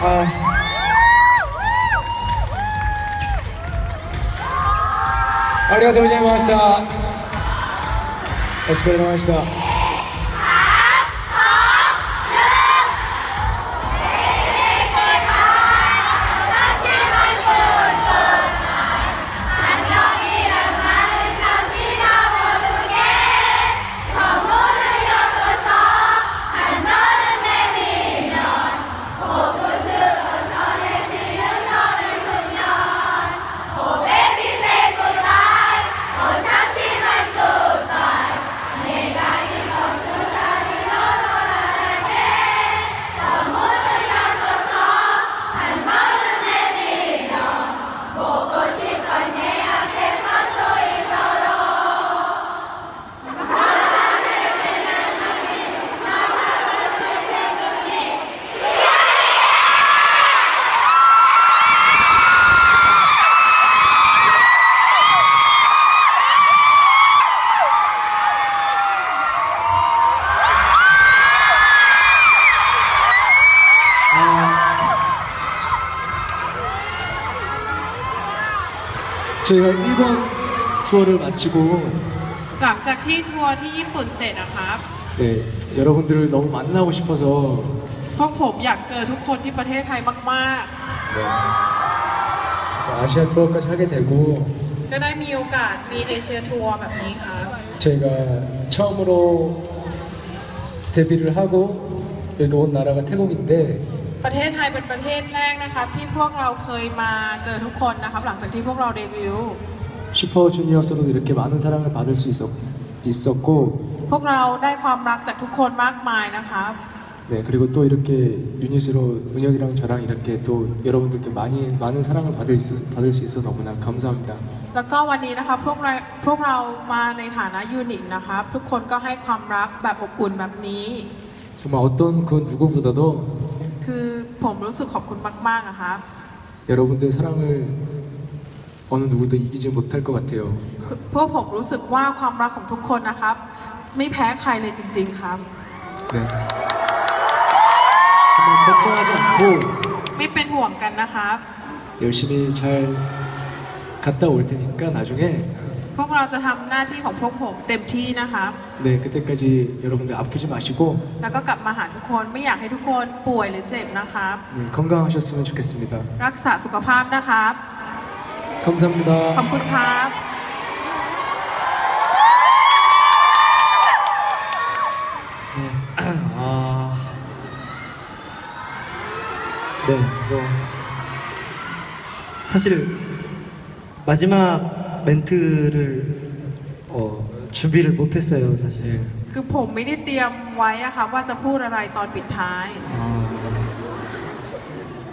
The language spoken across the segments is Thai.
はありがとうございました。お疲れ様でした。 저희가 일본 투어를 마치고 หลังจากที่ทัวร์ที่ญี่ปุ่นเสร็จนะครับ 네, 여러분들을 너무 만나고 싶어서 พวกผมอยากเจอทุกคนที่ประเทศไทยมาก 네, 아시아 투어까지 하게 되고 ๆ ก็ได้มีโอกาสมีเอเชียทัวร์แบบนี้ครับ 저희가 처음으로 데뷔를 하고 여기 온 나라가 태국인데 ประเทศไทยเป็นประเทศแรกนะครับ ที่พวกเราเคยมาเจอทุกคนนะครับ หลังจากที่พวกเราเดบิวต์ 슈퍼주니어스로도 이렇게 많은 사랑을 받을 수 있었, 있었고 พวกเราได้ความรักจากทุกคนมากมายนะครับ 네, 그리고 또 이렇게 유닛으로 은혁이랑 저랑 이렇게 또 여러분들께 많이 많은 사랑을 받을 수, 받을 수 있어 너무나 감사합니다. แล้วก็วันนี้นะครับพวกเราพวกเรามาในฐานะยูนิตนะครับ ทุกคนก็ให้ความรักแบบอบอุ่นแบบนี้ 정말 어떤 그 누구보다도 คือผมรู้สึกขอบคุณมากๆอะครับ 여러분들의 사랑을 어느 누구도 이기지 못할 것 같아요. คือพวกผมรู้สึกว่าความรักของทุกคนนะครับ ไม่แพ้ใครเลยจริง ๆ ครับ 네. 정말 걱정하지 않고 ไม่เป็นห่วงกันนะครับ 열심히 잘 갔다 올 테니까 나중에 พวก เราจะทำหน้าที่ของพวกผมเต็มที่นะครับ 네 그때까지 여러분들 아프지 마시고 แล้วก็กลับมาหาทุกคนไม่อยากให้ทุกคนป่วยหรือเจ็บนะครับ 네, 건강하셨으면 좋겠습니다. รักษาสุขภาพนะครับ 감사합니다. ขอบคุณครับ 아, 네, 뭐 사실 마지막 멘트를 어, 준비를 못했어요, 사실. คือผมไม่ได้เตรียมไว้อะครับว่าจะพูดอะไรตอนปิดท้าย 아,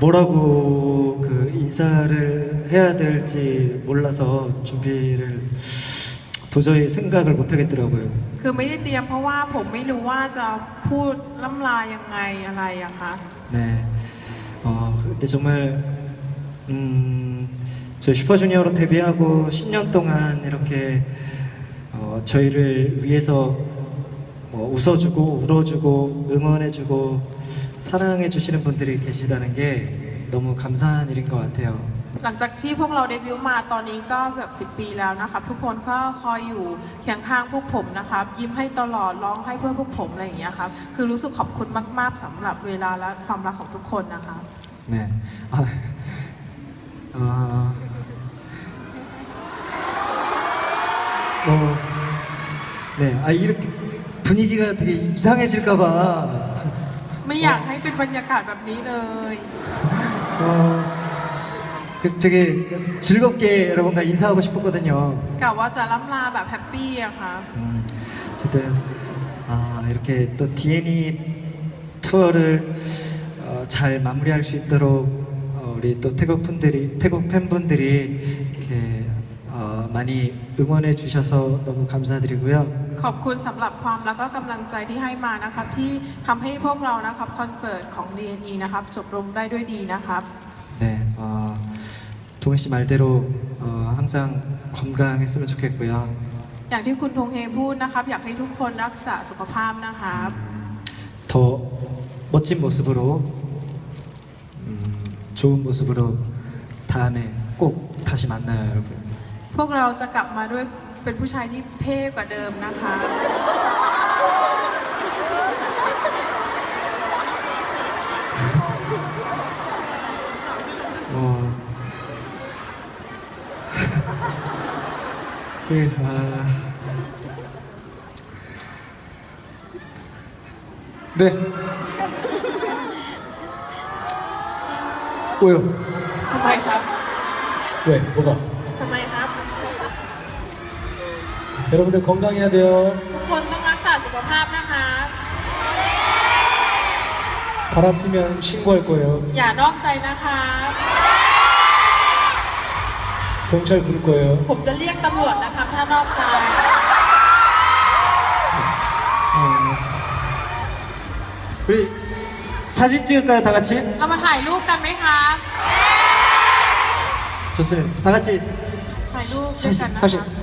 뭐라고 그 인사를 해야 될지 몰라서 준비를 도저히 생각을 못 하겠더라고요. คือไม่ได้เตรียมเพราะว่าผมไม่รู้ว่าจะพูดล่ำลายังไงอะไรอะคะ 네. 어, 근데 정말 음, 저희 슈퍼주니어로 데뷔하고 10년 동안 이렇게 어, 저희를 위해서 뭐 웃어주고 울어주고 응원해주고 사랑해주시는 분들이 계시다는 게 너무 감사한 일인 것 같아요. หลังจากที่พวกเราเดบิวต์มาตอนนี้ก็เกือบ10 ปีแล้วนะครับ ทุกคนก็คอยอยู่เคียงข้างพวกผมนะครับ ยิ้มให้ตลอดร้องให้เพื่อพวกผมอะไรอย่างเงี้ยครับคือรู้สึกขอบคุณมากๆสำหรับเวลาและความรักของทุกคนนะคะ 네. 아, 아, 뭐, 네. 아, 이렇게 분위기가 되게 이상해질까봐, ไม่อยากให้เป็นบรรยากาศแบบนี้เลย 어, 그 되게 즐겁게 여러분과 인사하고 싶었거든요. กะว่าจะล่ำลาแบบแฮปปี้อะค่ะ 음, 어쨌든 아, 이렇게 또 D&E 투어를 어, 잘 마무리할 수 있도록 어, 우리 또 태국 분들이 태국 팬분들이 이렇게 어, 많이 응원해 주셔서 너무 감사드리고요. ขอบคุณสำหรับความแล้วก็กำลังใจที่ให้มานะครับ ที่ทำให้พวกเรานะครับคอนเสิร์ตของ DNE นะครับจบลงได้ด้วยดีนะครับ 네, 어, 동현 씨 말대로 어, 항상 건강했으면 좋겠고요. อย่างที่คุณธงเฮพูดนะครับ อยากให้ทุกคนรักษาสุขภาพนะครับ 더 멋진 모습으로 음, 좋은 모습으로 다음에 꼭 다시 만나요, 여러분. พวกเราจะกลับมาด้วยเป็นผู้ชายที่เท่กว่าเดิมนะคะ 어, 그, 아, 네. 왜요? ทำไมครับ 왜? 뭐가? 여러분들 건강해야 돼요. ทุกคนต้องรักษาสุขภาพนะคะ 바람 피면 신고할 거예요. อย่านอกใจนะคะ 경찰 부를 거예요. ผมจะเรียกตำรวจนะคะถ้านอกใจ 어, 우리 사진 찍을까요, 다 같이? เรามาถ่ายรูปกันไหมคะ 좋습니다. 다 같이 ถ่ายรูปด้วยกันนะ 사실 คะ